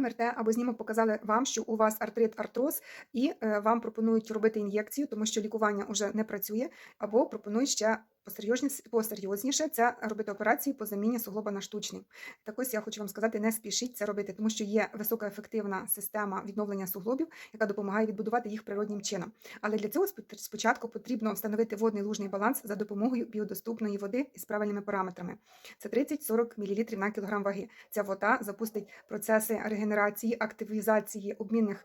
МРТ або знімок показали вам, що у вас артрит, артроз, і е, вам пропонують робити ін'єкцію, тому що лікування вже не працює, або пропонують ще посерйозніше, це робити операції по заміні суглоба на штучний. Так ось я хочу вам сказати, не спішіть це робити, тому що є високоефективна система відновлення суглобів, яка допомагає відбудувати їх природнім чином. Але для цього спочатку потрібно встановити водний лужний баланс за допомогою біодоступної води із правильними параметрами. Це 30-40 мл на кілограм ваги. Ця вода запустить процеси регенерації, активізації обмінних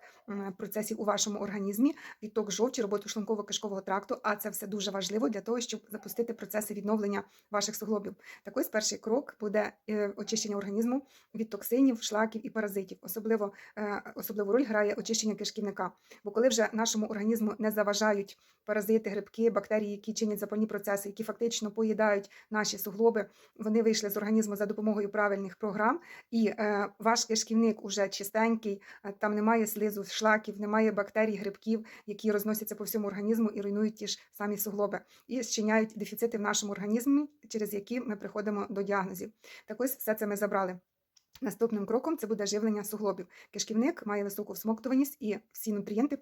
процесів у вашому організмі, відток жовчі, роботу шлунково-кишкового тракту. А це все дуже важливо для того, щоб запустити процеси відновлення ваших суглобів. Так ось перший крок буде е, очищення організму від токсинів, шлаків і паразитів. Особливо е, особливу роль грає очищення кишківника. Бо коли вже нашому організму не заважають паразити, грибки, бактерії, які чинять запальні процеси, які фактично поїдають наші суглоби, вони вийшли з організму за допомогою правильних програм, і е, ваш кишківник уже чистенький, там немає слизу, шлаків, немає бактерій, грибків, які розносяться по всьому організму і руйнують ті ж самі суглоби, і зчиняють дефіцити в нашому організмі, через які ми приходимо до діагнозів. Так ось все це ми забрали. Наступним кроком це буде живлення суглобів. Кишківник має високу всмоктуваність і всі нутрієнти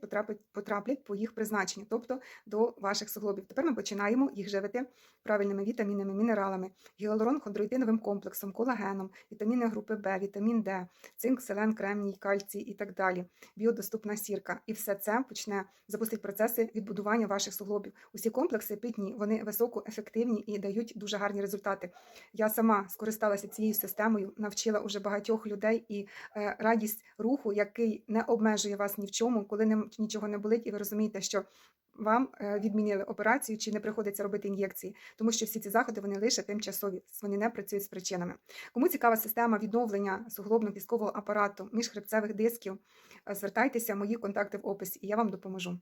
потраплять по їх призначенню, тобто до ваших суглобів. Тепер ми починаємо їх живити правильними вітамінами, мінералами, гіалурон хондроїтиновим комплексом, колагеном, вітаміни групи Б, вітамін Д, цинк, селен, кремній, кальцій і так далі. Біодоступна сірка. І все це почне запустити процеси відбудування ваших суглобів. Усі комплекси питні, вони високоефективні і дають дуже гарні результати. Я сама скористалася цією системою, навчила уже багатьох людей і е, радість руху, який не обмежує вас ні в чому, коли не, нічого не болить, і ви розумієте, що вам е, відмінили операцію чи не приходиться робити ін'єкції, тому що всі ці заходи вони лише тимчасові, вони не працюють з причинами. Кому цікава система відновлення суглобно-кісткового апарату міжхребцевих дисків, е, звертайтеся, мої контакти в описі, і я вам допоможу.